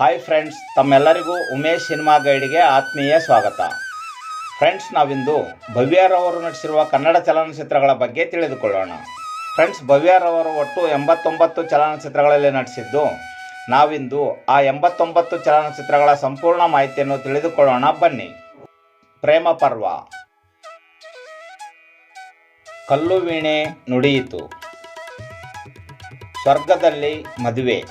Hi friends ತಮ್ಮೆಲ್ಲರಿಗೂ Umesh cinema ಗೈಡ್ಗೆ ಆತ್ಮೀಯ ಸ್ವಾಗತ. ಫ್ರೆಂಡ್ಸ್ ನಾವಿಂದು ಭವ್ಯರವರು ನಟಿಸಿರುವ ಕನ್ನಡ ಚಲನಚಿತ್ರಗಳ ಬಗ್ಗೆ ತಿಳಿದುಕೊಳ್ಳೋಣ. ಫ್ರೆಂಡ್ಸ್ ಭವ್ಯರವರು ಒಟ್ಟು ಎಂಬತ್ತೊಂಬತ್ತು ಚಲನಚಿತ್ರಗಳಲ್ಲಿ ನಟಿಸಿದ್ದು, ನಾವಿಂದು ಆ ಎಂಬತ್ತೊಂಬತ್ತು ಚಲನಚಿತ್ರಗಳ ಸಂಪೂರ್ಣ ಮಾಹಿತಿಯನ್ನು ತಿಳಿದುಕೊಳ್ಳೋಣ. ಬನ್ನಿ. ಪ್ರೇಮ ಪರ್ವ. ಕಲ್ಲು ವೀಣೆ ನುಡಿಯಿತು. ಸ್ವರ್ಗದಲ್ಲಿ ಮದುವೆ.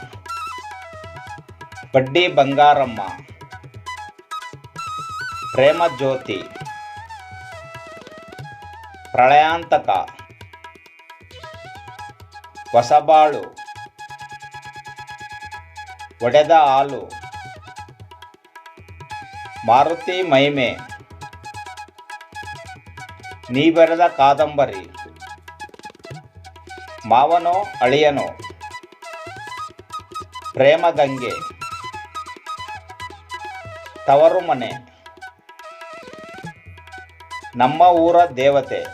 ಬಡ್ಡಿ ಬಂಗಾರಮ್ಮ. ಪ್ರೇಮ ಜ್ಯೋತಿ. ಪ್ರಳಯಾಂತಕ. ಹೊಸಬಾಳು. ಒಡೆದ ಹಾಲು. ಮಾರುತಿ ಮೈಮೆ. ನೀ ಬರೆದ ಕಾದಂಬರಿ. ಮಾವನೋ ಅಳಿಯನೋ. ಪ್ರೇಮಗಂಗೆ ತವರು ಮನೆ. ನಮ್ಮ ಊರ ದೇವತೆ.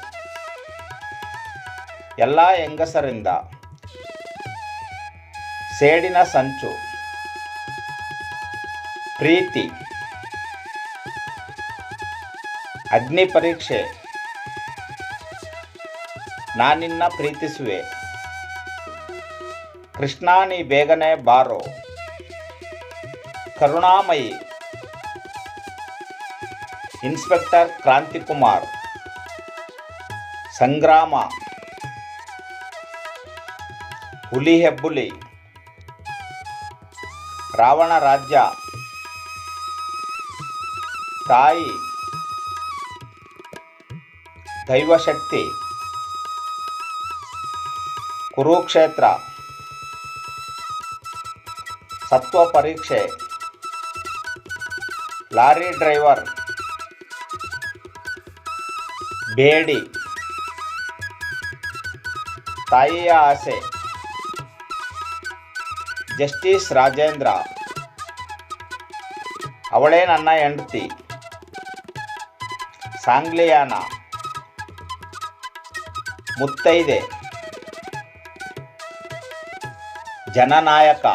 ಎಲ್ಲ ಹೆಂಗಸರಿಂದ. ಸೇಡಿನ ಸಂಚು. ಪ್ರೀತಿ. ಅಗ್ನಿ ಪರೀಕ್ಷೆ. ನಾನಿನ್ನ ಪ್ರೀತಿಸುವೆ. ಕೃಷ್ಣ ನೀ ಬೇಗನೆ ಬಾರೋ. ಕರುಣಾಮಯಿ. ಇನ್ಸ್ಪೆಕ್ಟರ್ ಕ್ರಾಂತಿಕುಮಾರ್ ಸಂಗ್ರಾಮ ಹುಲಿ ಹೆಬ್ಬುಲಿ ರಾವಣ ರಾಜ್ಯ ತಾಯಿ ದೈವಶಕ್ತಿ ಕುರುಕ್ಷೇತ್ರ ಸತ್ವ ಪರೀಕ್ಷೆ ಲಾರಿ ಡ್ರೈವರ್ ಬೇಡಿ. ತಾಯಿಯ ಆಸೆ. ಜಸ್ಟಿಸ್ ರಾಜೇಂದ್ರ. ಅವಳೇ ನನ್ನ ಹೆಂಡತಿ. ಸಾಂಗ್ಲಿಯಾನ. ಮುತ್ತೈದೆ. ಜನನಾಯಕ.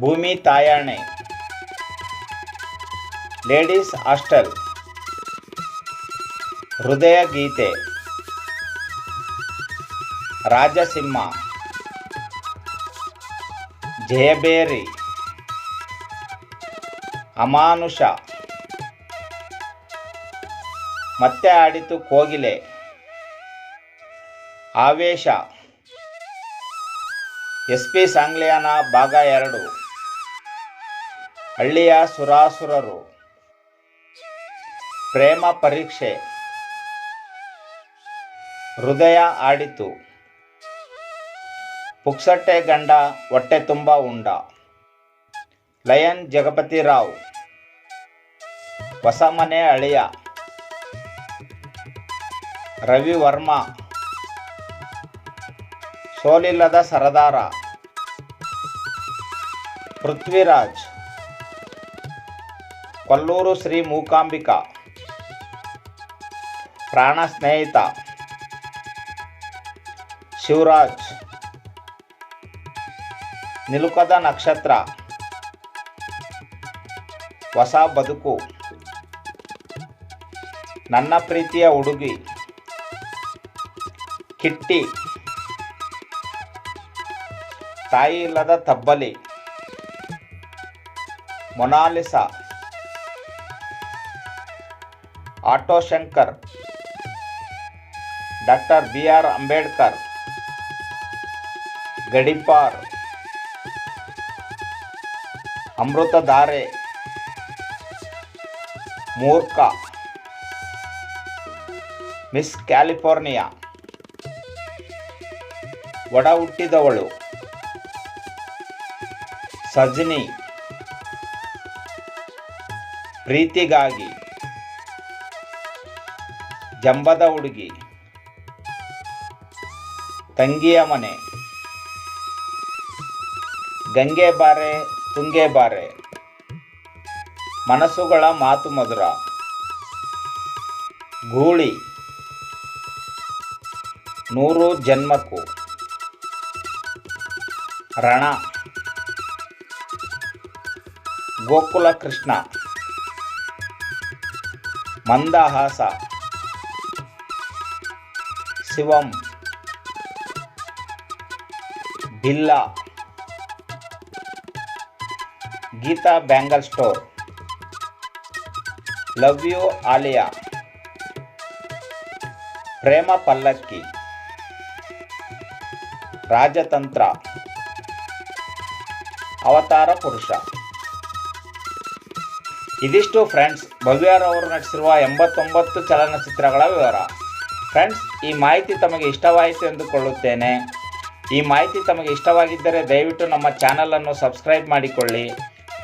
ಭೂಮಿ ತಾಯಾಣೆ. Ladies hostel. ಹೃದಯ ಗೀತೆ. ರಾಜಸಿಂಹ. ಜಯಬೇರಿ ಅಮಾನುಷ. ಮತ್ತೆ ಆಡಿತು ಕೋಗಿಲೆ. ಆವೇಶ. ಎಸ್ ಪಿ ಸಾಂಗ್ಲಿಯಾನ ಭಾಗ ಎರಡು. ಹಳ್ಳಿಯ ಸುರಾಸುರರು. ಪ್ರೇಮ ಪರೀಕ್ಷೆ. ಹೃದಯ ಆಡಿತು. ಪುಕ್ಸಟ್ಟೆ ಗಂಡ, ಹೊಟ್ಟೆ ತುಂಬ ಉಂಡ. ಲಯನ್ ಜಗಪತಿ ರಾವ್. ಹೊಸಮನೆ ಅಳಿಯ. ರವಿ ವರ್ಮಾ. ಸೋಲಿಲ್ಲದ ಸರದಾರ. ಪೃಥ್ವಿರಾಜ್. ಕೊಲ್ಲೂರು ಶ್ರೀ ಮೂಕಾಂಬಿಕಾ. ಪ್ರಾಣ ಸ್ನೇಹಿತ. ಶಿವರಾಜ್. ನಿಲುಕದ ನಕ್ಷತ್ರ. ಹೊಸ ಬದುಕು. ನನ್ನ ಪ್ರೀತಿಯ ಹುಡುಗಿ ಕಿಟ್ಟಿ. ತಾಯಿ ಇಲ್ಲದ ತಬ್ಬಲಿ. Monalisa. Auto Shankar. Doctor B R Ambedkar. ಗಡಿಪಾರ್. Amruthadhaare ಮೂರ್ಖ. Miss California. ಒಡ ಹುಟ್ಟಿದವಳು. ಸಜ್ನಿ. ಪ್ರೀತಿಗಾಗಿ. ಜಂಬದ ಹುಡುಗಿ. ತಂಗಿಯ ಮನೆ. ಗಂಗೆ ಬಾರೆ, ತುಂಗೆ ಬಾರೆ. ಮನಸ್ಸುಗಳ ಮಾತು ಮಧುರ. ಗೂಳಿ. ನೂರು ಜನ್ಮಕ್ಕೂ. ರಣ. ಗೋಕುಲ ಕೃಷ್ಣ. ಮಂದಹಾಸ. Shivam. Billa. Geetha bangle store. Love you Alia. ಪ್ರೇಮ ಪಲ್ಲಕ್ಕಿ. ರಾಜತಂತ್ರ. ಅವತಾರ ಪುರುಷ. ಇದಿಷ್ಟು ಫ್ರೆಂಡ್ಸ್ ಭವ್ಯರವರು ನಟಿಸಿರುವ ಎಂಬತ್ತೊಂಬತ್ತು ಚಲನಚಿತ್ರಗಳ ವಿವರ. ಫ್ರೆಂಡ್ಸ್, ಈ ಮಾಹಿತಿ ತಮಗೆ ಇಷ್ಟವಾಯಿತು ಎಂದುಕೊಳ್ಳುತ್ತೇನೆ. ಈ ಮಾಹಿತಿ ತಮಗೆ ಇಷ್ಟವಾಗಿದ್ದರೆ ದಯವಿಟ್ಟು ನಮ್ಮ ಚಾನಲನ್ನು ಸಬ್ಸ್ಕ್ರೈಬ್ ಮಾಡಿಕೊಳ್ಳಿ.